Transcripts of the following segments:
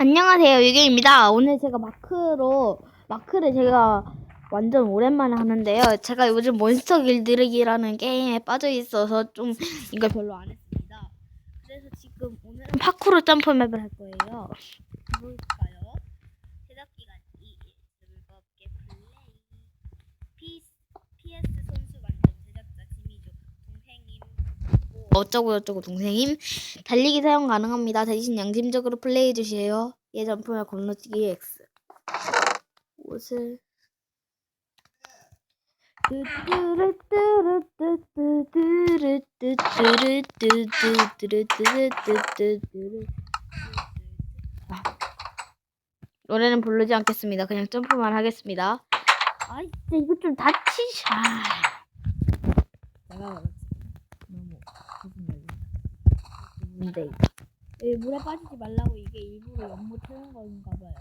안녕하세요 유경입니다. 오늘 제가 마크로 마크를 제가 완전 오랜만에 하는데요. 제가 요즘 몬스터 길들이기라는 게임에 빠져 있어서 좀 이걸 별로 안 했습니다. 그래서 지금 오늘은 파쿠르 점프맵을 할 거예요. 볼까요? 제작기간 이 즐겁게 플레이 PS, PS 선수 만든 제작자 김희조 동생임 뭐 어쩌고 저쩌고 동생임 달리기 사용 가능합니다. 대신 양심적으로 플레이해 주세요. 예 점프나 건너뛰기 X. 옷을 아. 노래는 부르지 않겠습니다. 그냥 점프만 하겠습니다. 아, 진짜 이거 좀 다치지. 아. 내가 뭔데? 이 물에 빠지지 말라고 이게 일부러 연못 태운 건가 봐요.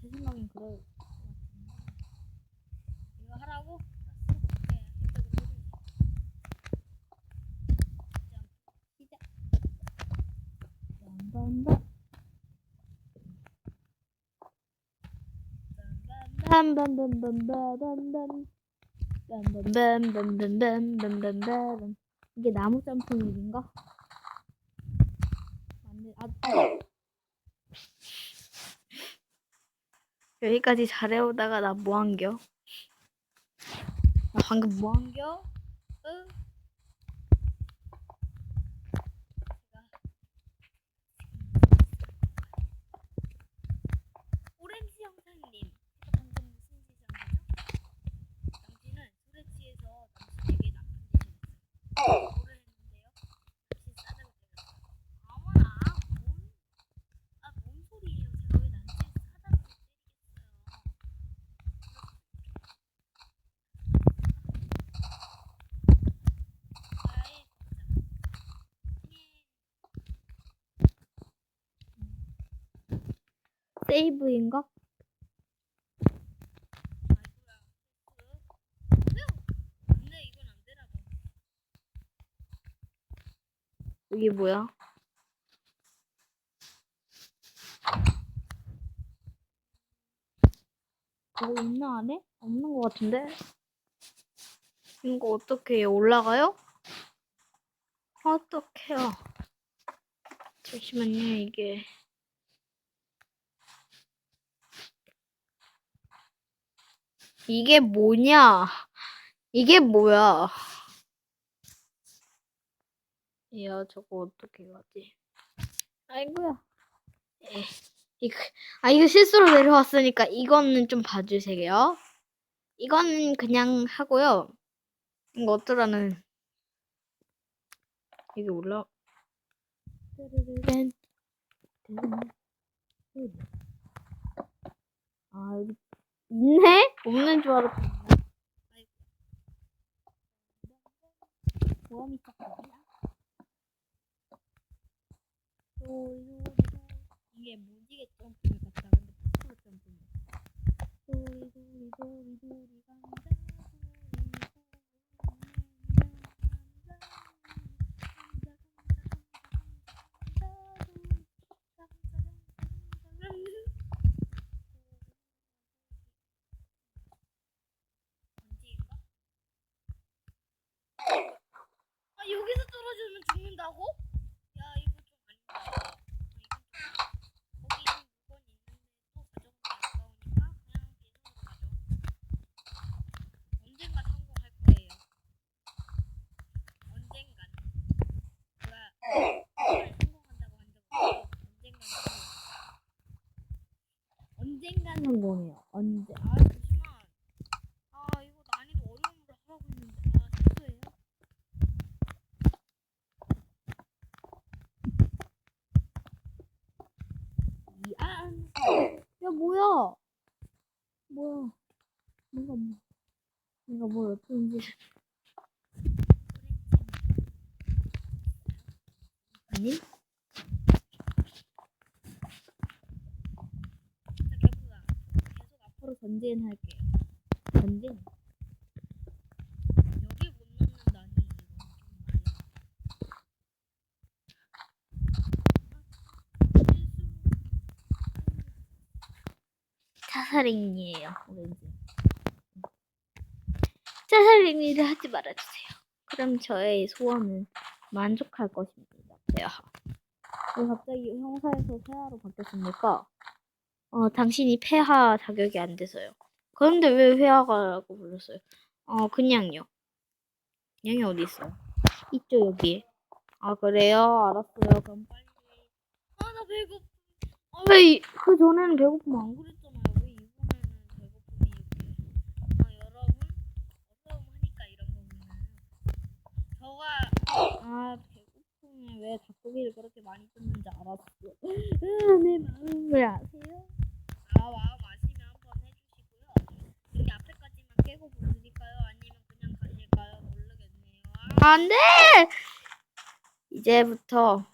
제 생각엔 그럴 것 같은데. 이거 하라고? 이게 나무 점핑인가? 맞네. 아, 여기까지 잘해오다가 나 뭐한겨? 나 방금 뭐한겨? 응? 오렌지 형사님, 방금 무슨 짓을 한 거죠? 당신은 술에 취해서 당신에게 나쁜 짓을 했어요. 뭐를 했는데요? 당신 싸다고 때렸어요. 어머나, 뭔, 아, 뭔 소리예요? 제가 왜 남친 사다고 때리겠어요? 아이, 진짜. 세이브인가? 이게 뭐야? 이거 있나 안에? 없는 것 같은데? 이거 어떻게? 올라가요? 어떡해요? 잠시만요, 이게. 이게 뭐냐? 이게 뭐야? 야, 저거 어떻게 가지? 아이고야. 에, 이거, 아, 이거 실수로 내려왔으니까 이거는 좀 봐주세요. 이거는 그냥 하고요. 이거 어쩌라는. 이게 올라. 아, 여기 있네? 없는 줄 알았더니. 보험이 쳤거든요. 이게 무지개 점프를 같다. 근데 파쿠르 점프네. 도리 도리 도리 도리 간다. 아 여기서 떨어지면 죽는다고? 야 이거 좀. 아, 거예요. 언젠간. 언젠간 성공해요. 언제? 아 이거 난이도 어려움으로 하라고 했는데 아 실수예요? 미안. 야 뭐야? 뭐야? 뭐가 뭐? 내가 뭘 어떤 짓? 아니? 계속 앞으로 전진할게요. 전진. 여기 못 넣는다니 이건 좀 많이. 실수. 사사링이에요. 오렌지. 사사링이를 하지 말아주세요. 그럼 저의 소원은 만족할 것입니다. 폐하. 왜 갑자기 형사에서 폐하로 바뀌었습니까? 어, 당신이 폐하 자격이 안 돼서요. 그런데 왜 회화가라고 불렀어요? 어, 그냥요. 그냥이 어디 있어요? 있죠, 여기. 아, 그래요? 알았어요. 그럼 빨리. 아, 나 배고프. 아, 왜, 그 전에는 배고프면 안 그랬잖아요. 왜 이번에는 배고픔이 이렇게. 아, 여러분. 어려움 하니까 이런 거구나. 저가, 아, 배고픔에 왜 닭고기를 그렇게 많이 뜯는지 알았어. 아, 내 마음을 아세요? 아, 마음 아시면 한번 해주시고요. 여기 앞에까지만 깨고 보여드릴까요? 아니면 그냥 가실까요? 모르겠네요. 아, 안 돼! 이제부터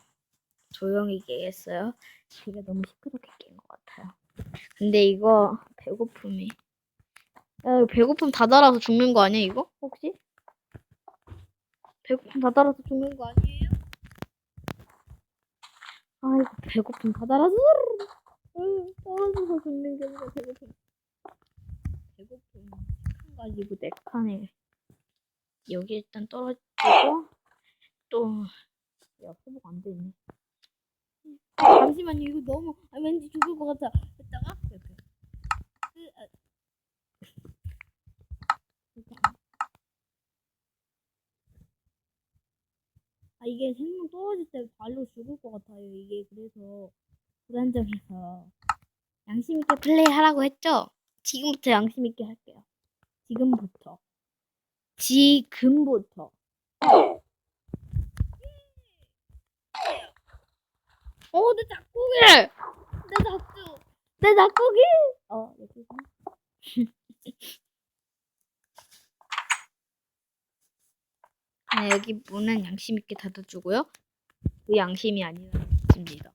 조용히 깨겠어요. 제가 너무 시끄럽게 깬 것 같아요. 근데 이거 배고픔이. 야, 이거 배고픔 다 달아서 죽는 거 아니야, 이거? 혹시? 배고픔 다 달아서 죽는 거 아니에요? 아이고, 배고픔 다 달아서. 응, 떨어져서 죽는 게 아니라 배고픔. 배고픔 한 가지고 네 칸에 여기 일단 떨어지고 또 야, 회복 안 되네. 잠시만요, 이거 너무 아, 왠지 죽을 것 같아. 됐다가 이렇게. 아 이게 생명 떨어질 때 발로 죽을 것 같아요. 이게 그래서 불안정해서 양심 있게 플레이 하라고 했죠. 지금부터 양심 있게 할게요. 지금부터. 지금부터. 어, 내 닭고기! 내 닭주! 내 닭고기! 어, 여기 네, 여기 문은 양심 있게 닫아주고요. 그 양심이 아니라 뜻입니다.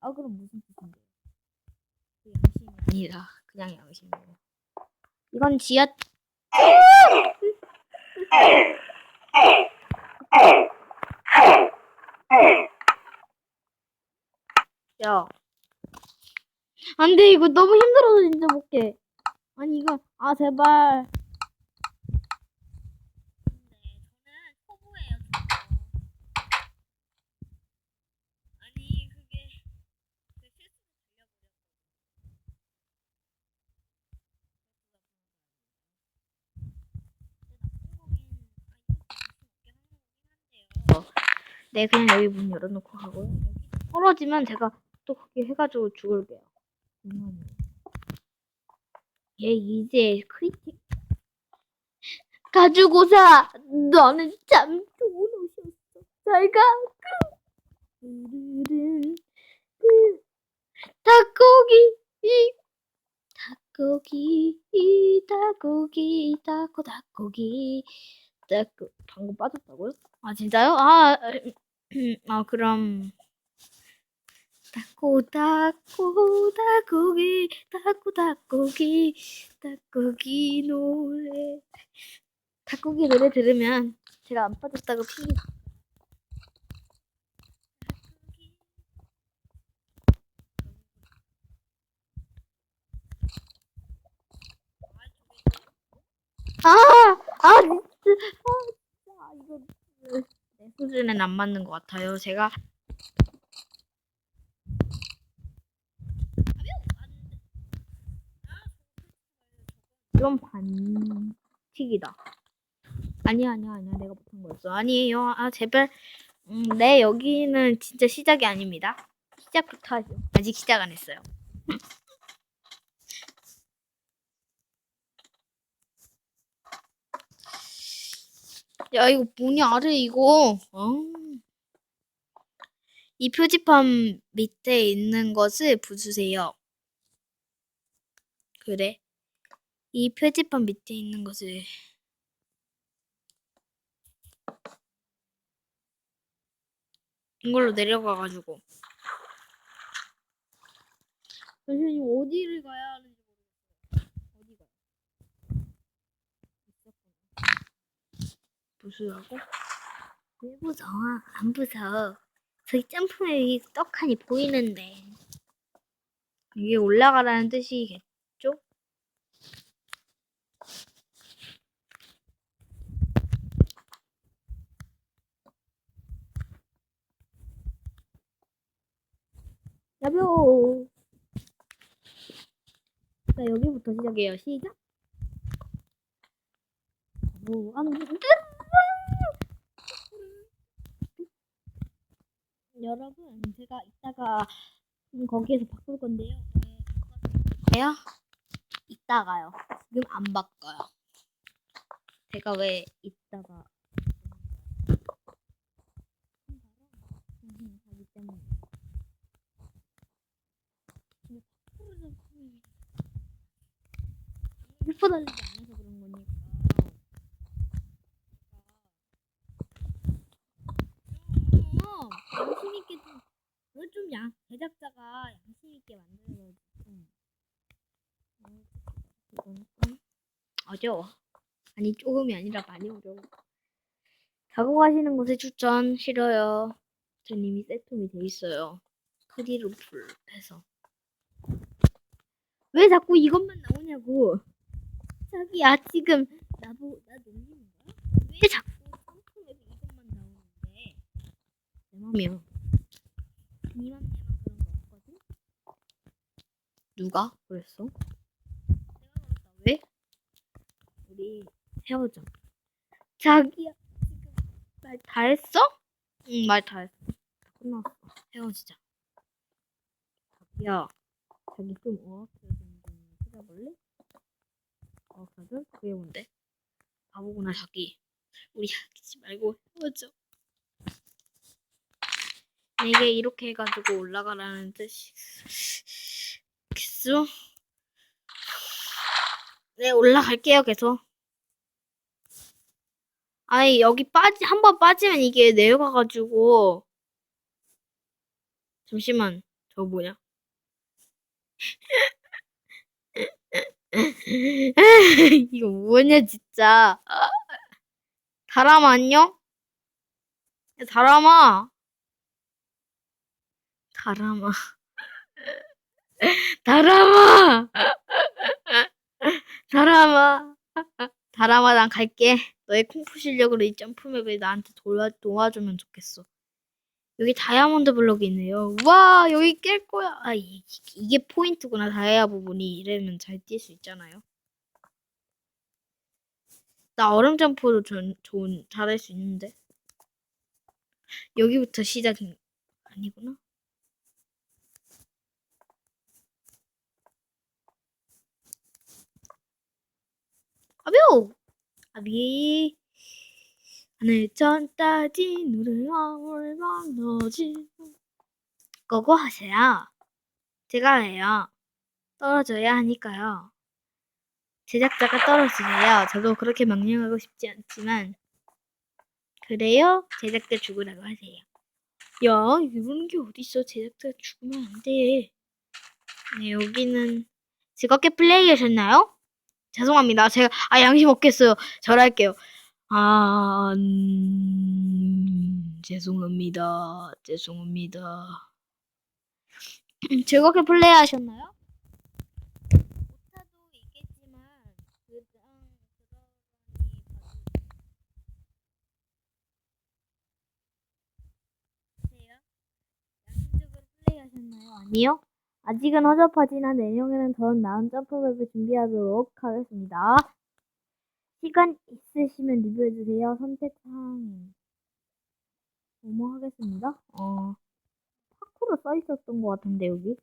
아, 그럼 무슨 뜻인데요? 그 양심이 아니라 그냥 양심이에요. 이건 지하. 야. 안 돼, 이거 너무 힘들어서 진짜 못 깨. 아니, 이거, 아, 제발. 네, 저는 초보예요, 초보. 아니, 그게, 그 실수로 들려버렸거든요. 네, 그냥 여기 문 열어놓고 가고요. 떨어지면 제가 또 그렇게 해가지고 죽을게요. 음. 얘 이제 크리틱 가지고사 너는 참 좋은 옷이었어. 잘가. 그 닭고기 이 닭고기 이 닭고기 닭고 닭고기 닭고 방금 빠졌다고요? 아 진짜요? 아, 아 그럼 닭고 닭고 닭고기 닭고 닭고기 닭고기 노래 닭고기 노래 들으면 제가 안 빠졌다고 핑계 아, 아, 아, 이거 내 수준엔 안 맞는 것 같아요. 제가 이건 반칙이다. 아니야, 아니야, 아니야. 내가 못한 거였어. 아니에요. 아, 제발. 음, 네, 여기는 진짜 시작이 아닙니다. 시작부터 하죠. 아직 시작 안 했어요. 야, 이거 뭐냐, 아래 이거. 어. 이 표지판 밑에 있는 것을 부수세요. 그래. 이 표지판 밑에 있는 것을 이걸로 내려가가지고 선생님 어디를 가야 하는지 부수라고? 왜 무서워? 안 부서. 저기 점프맵이 떡하니 보이는데. 이게 올라가라는 뜻이겠죠? 야벼! 자, 여기부터 시작해요. 시작! 오, 안, 아, 여러분, 제가 이따가 좀 거기에서 바꿀 건데요. 왜 바꿔요? 이따가요. 지금 안 바꿔요. 제가 왜 이따가 음, 하기 때문에. 달리지 않아서 그런 거니까. 어, 양심 있게 좀, 이거 좀 양, 제작자가 양심 있게. 어, 이건 좀 어려워. 아니 조금이 아니라 많이 어려워. 자고 가시는 곳에 추천 싫어요. 전 이미 세팅이 돼 있어요. 크리로 풀해서. 왜 자꾸 이것만 나오냐고. 자기야 지금 나보 나 놀리는 거야? 왜 자꾸 컴퓨터에 이것만 나오는데? 내 맘이야. 네 없거든? 누가 그랬어? 왜? 우리 헤어져. 자기야 지금 말 다 했어? 응 말 다 했어. 다 끝났어. 헤어지자. 자기야 자기 좀 되는데 찾아볼래? 어학사들? 그게 뭔데? 바보구나 자기. 우리 하지 말고 헤어져. 이게 이렇게 해가지고 올라가라는 뜻이 겠어? 네 올라갈게요 계속. 아니 여기 빠지 한 번 빠지면 이게 내려가가지고 잠시만 저 뭐냐? 이거 뭐냐 진짜 다람아 안녕? 야, 다람아 다람아 다람아! 다람아! 다람아 난 갈게. 너의 쿵푸 실력으로 이 점프맵을 나한테 도와, 도와주면 좋겠어. 여기 다이아몬드 블록이 있네요. 와 여기 깰 거야. 아 이, 이게 포인트구나. 다이아 부분이 이러면 잘 뛸 수 있잖아요. 나 얼음 점프도 전, 좋은 잘할 수 있는데. 여기부터 시작인 아니구나 아뷰 아비. 하늘 전 따지 누를 마음을 만나지. 그거 하세요. 제가 해요. 떨어져야 하니까요. 제작자가 떨어지세요. 저도 그렇게 명령하고 싶지 않지만. 그래요? 제작자 죽으라고 하세요. 야 이러는 게 어딨어. 제작자 죽으면 안 돼. 네 여기는 즐겁게 플레이하셨나요? 죄송합니다. 제가 아 양심 없겠어요. 절할게요. 아 음, 죄송합니다. 죄송합니다. 음, 즐겁게 플레이하셨나요? 오타도 있겠지만 그냥 그러니 양심적으로 플레이하셨나요? 아니요. 아직은 허접하지만 내년에는 더 나은 점프맵을 준비하도록 하겠습니다. 시간 있으시면 리뷰해주세요. 선택사항 뭐뭐 하겠습니다. 어, 파쿠로 써있었던 것 같은데 여기.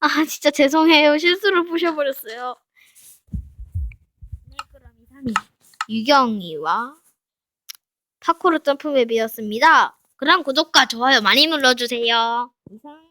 아 진짜 죄송해요. 실수로 부셔버렸어요. 네 그럼 이상이 유경이와 파쿠르 점프맵이었습니다. 그럼 구독과 좋아요 많이 눌러주세요. 이상.